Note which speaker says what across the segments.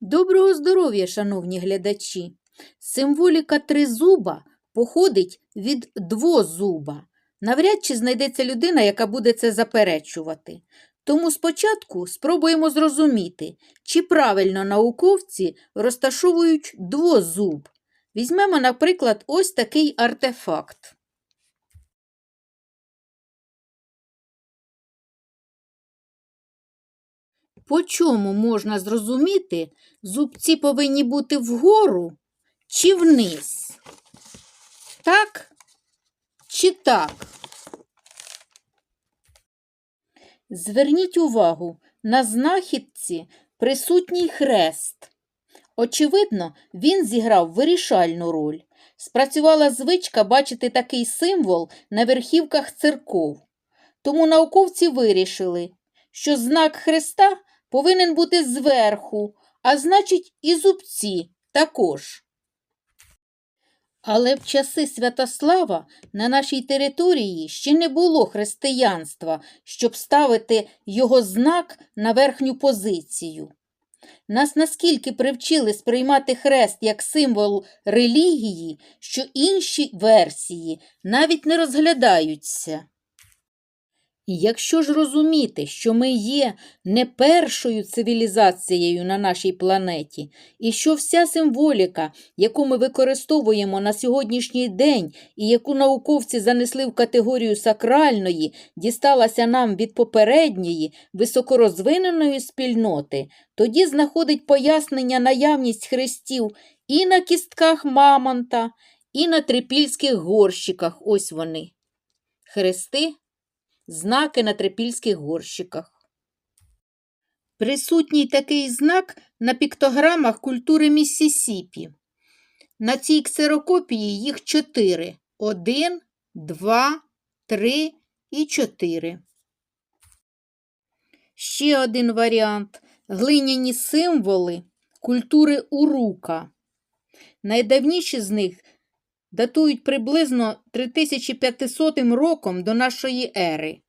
Speaker 1: Доброго здоров'я, шановні глядачі! Символіка тризуба походить від двозуба. Навряд чи знайдеться людина, яка буде це заперечувати. Тому спочатку спробуємо зрозуміти, чи правильно науковці розташовують двозуб. Візьмемо, наприклад, ось такий артефакт. По чому можна зрозуміти, зубці повинні бути вгору чи вниз? Так чи так? Зверніть увагу, на знахідці присутній хрест. Очевидно, він зіграв вирішальну роль. Спрацювала звичка бачити такий символ на верхівках церков. Тому науковці вирішили, що знак хреста повинен бути зверху, а значить, і зубці також. Але в часи Святослава на нашій території ще не було християнства, щоб ставити його знак на верхню позицію. Нас наскільки привчили сприймати хрест як символ релігії, що інші версії навіть не розглядаються. І якщо ж розуміти, що ми є не першою цивілізацією на нашій планеті, і що вся символіка, яку ми використовуємо на сьогоднішній день і яку науковці занесли в категорію сакральної, дісталася нам від попередньої високорозвиненої спільноти, тоді знаходить пояснення наявність хрестів і на кістках мамонта, і на трипільських горщиках. Ось вони. Хрести знаки на трипільських горщиках. Присутній такий знак на піктограмах культури Міссісіпі. На цій ксерокопії їх чотири. Один, два, три і чотири. Ще один варіант глиняні символи культури Урука. Найдавніші з них датують приблизно 3500 роком до нашої ери.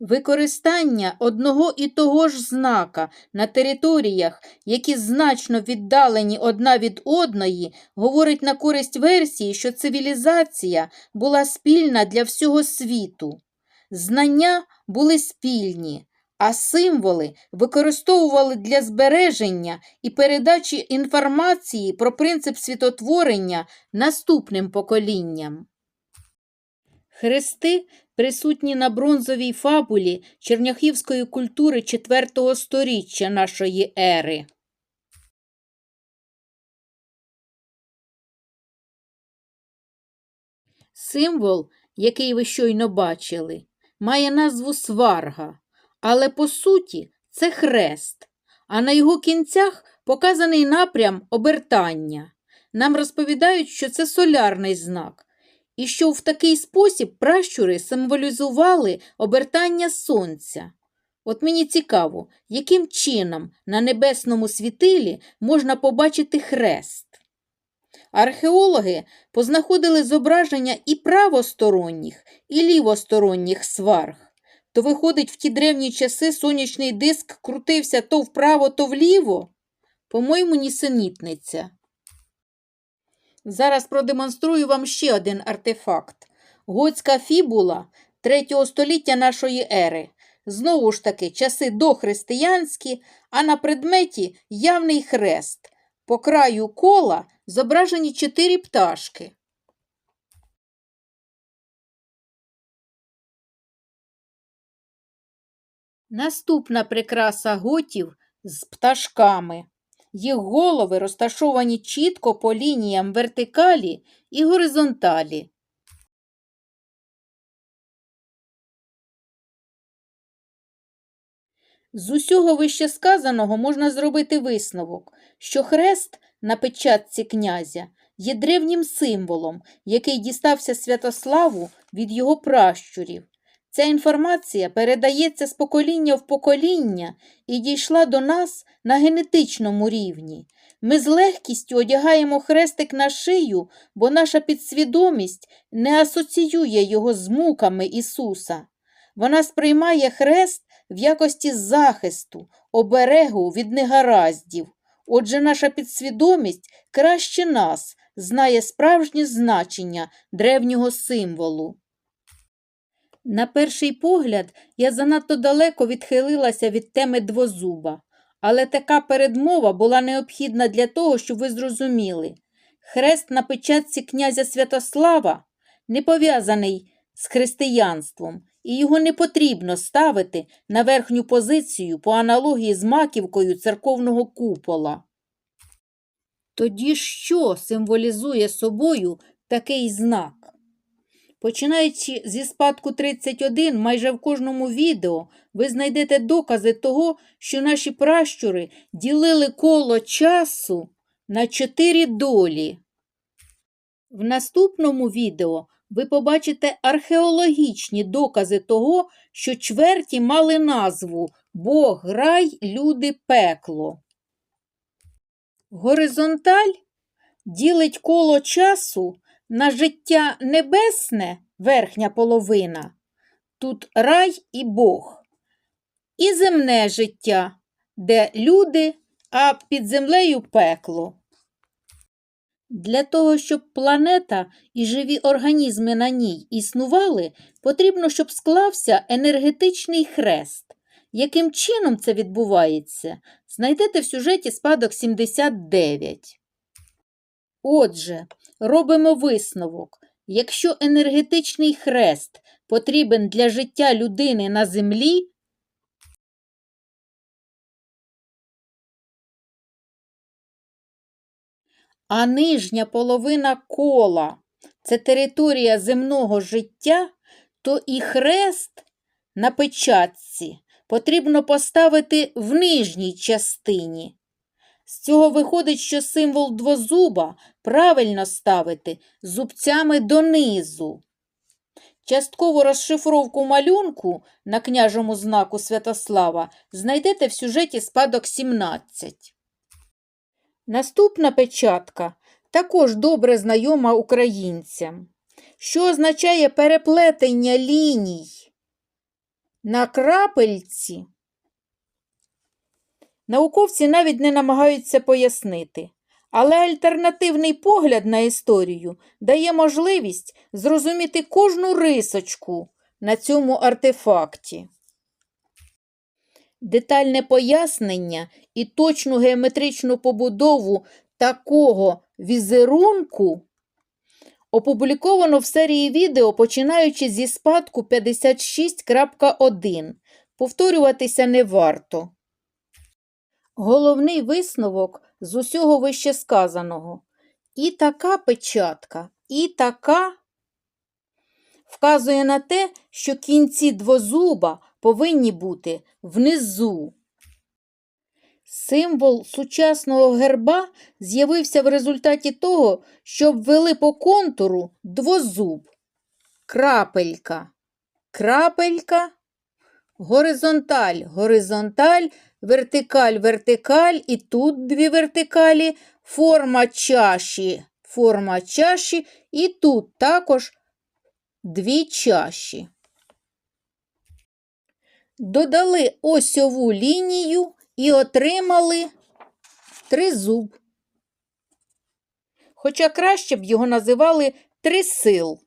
Speaker 1: Використання одного і того ж знака на територіях, які значно віддалені одна від одної, говорить на користь версії, що цивілізація була спільна для всього світу. Знання були спільні, а символи використовували для збереження і передачі інформації про принцип світотворення наступним поколінням. Хрести присутні на бронзовій фабулі черняхівської культури IV сторіччя нашої ери. Символ, який ви щойно бачили, має назву сварга, але по суті це хрест, а на його кінцях показаний напрям обертання. Нам розповідають, що це солярний знак, і що в такий спосіб пращури символізували обертання сонця. От мені цікаво, яким чином на небесному світилі можна побачити хрест. Археологи познаходили зображення і правосторонніх, і лівосторонніх сварг. То, виходить, в ті древні часи сонячний диск крутився то вправо, то вліво? По-моєму, нісенітниця. Зараз продемонструю вам ще один артефакт. Готська фібула 3 століття нашої ери. Знову ж таки, часи дохристиянські, а на предметі явний хрест. По краю кола зображені чотири пташки. Наступна прикраса готів з пташками. Їх голови розташовані чітко по лініям вертикалі і горизонталі. З усього вищесказаного можна зробити висновок, що хрест на печатці князя є древнім символом, який дістався Святославу від його пращурів. Ця інформація передається з покоління в покоління і дійшла до нас на генетичному рівні. Ми з легкістю одягаємо хрестик на шию, бо наша підсвідомість не асоціює його з муками Ісуса. Вона сприймає хрест в якості захисту, оберегу від негараздів. Отже, наша підсвідомість краще нас знає справжнє значення древнього символу. На перший погляд, я занадто далеко відхилилася від теми двозуба, але така передмова була необхідна для того, щоб ви зрозуміли. Хрест на печатці князя Святослава не пов'язаний з християнством, і його не потрібно ставити на верхню позицію по аналогії з маківкою церковного купола. Тоді що символізує собою такий знак? Починаючи зі спадку 31, майже в кожному відео ви знайдете докази того, що наші пращури ділили коло часу на чотири долі. В наступному відео ви побачите археологічні докази того, що чверті мали назву Бог, рай, люди, пекло. Горизонталь ділить коло часу на життя небесне верхня половина, тут рай і Бог, і земне життя, де люди, а під землею пекло. Для того, щоб планета і живі організми на ній існували, потрібно, щоб склався енергетичний хрест. Яким чином це відбувається, знайдете в сюжеті спадок 79. Отже, робимо висновок. Якщо енергетичний хрест потрібен для життя людини на землі, а нижня половина кола це територія земного життя, то і хрест на печатці потрібно поставити в нижній частині. З цього виходить, що символ двозуба правильно ставити зубцями донизу. Часткову розшифровку малюнку на княжому знаку Святослава знайдете в сюжеті спадок 17. Наступна печатка також добре знайома українцям, що означає переплетення ліній на крапельці. Науковці навіть не намагаються пояснити, але альтернативний погляд на історію дає можливість зрозуміти кожну рисочку на цьому артефакті. Детальне пояснення і точну геометричну побудову такого візерунку опубліковано в серії відео, починаючи зі спадку 56.1. Повторюватися не варто. Головний висновок з усього вище сказаного. І така печатка, і така вказує на те, що кінці двозуба повинні бути внизу. Символ сучасного герба з'явився в результаті того, що ввели по контуру двозуб, крапелька, крапелька, горизонталь, горизонталь, вертикаль, вертикаль, і тут дві вертикалі, форма чаші, форма чаші, і тут також дві чаші. Додали осьову лінію і отримали тризуб. Хоча краще б його називали трисил.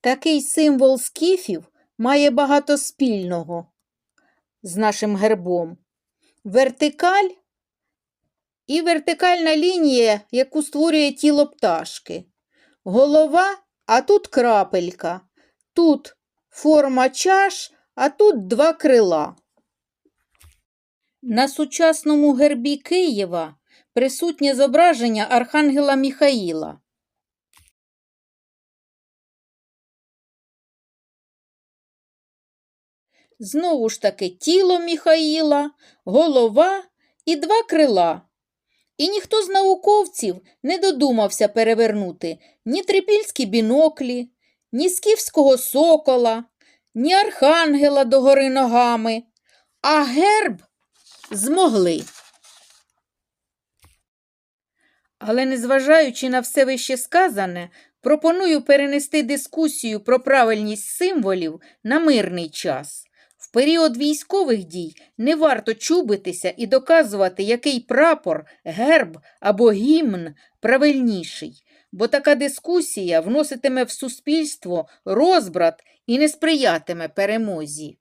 Speaker 1: Такий символ скіфів має багато спільного з нашим гербом. Вертикаль і вертикальна лінія, яку створює тіло пташки. Голова, а тут крапелька. Тут форма чаш, а тут два крила. На сучасному гербі Києва присутнє зображення Архангела Міхаїла. Знову ж таки тіло Міхаїла, голова і два крила. І ніхто з науковців не додумався перевернути ні трипільські біноклі, ні скіфського сокола, ні архангела догори ногами, а герб змогли. Але, незважаючи на все вище сказане, пропоную перенести дискусію про правильність символів на мирний час. Період військових дій не варто чубитися і доказувати, який прапор, герб або гімн правильніший, бо така дискусія вноситиме в суспільство розбрат і не сприятиме перемозі.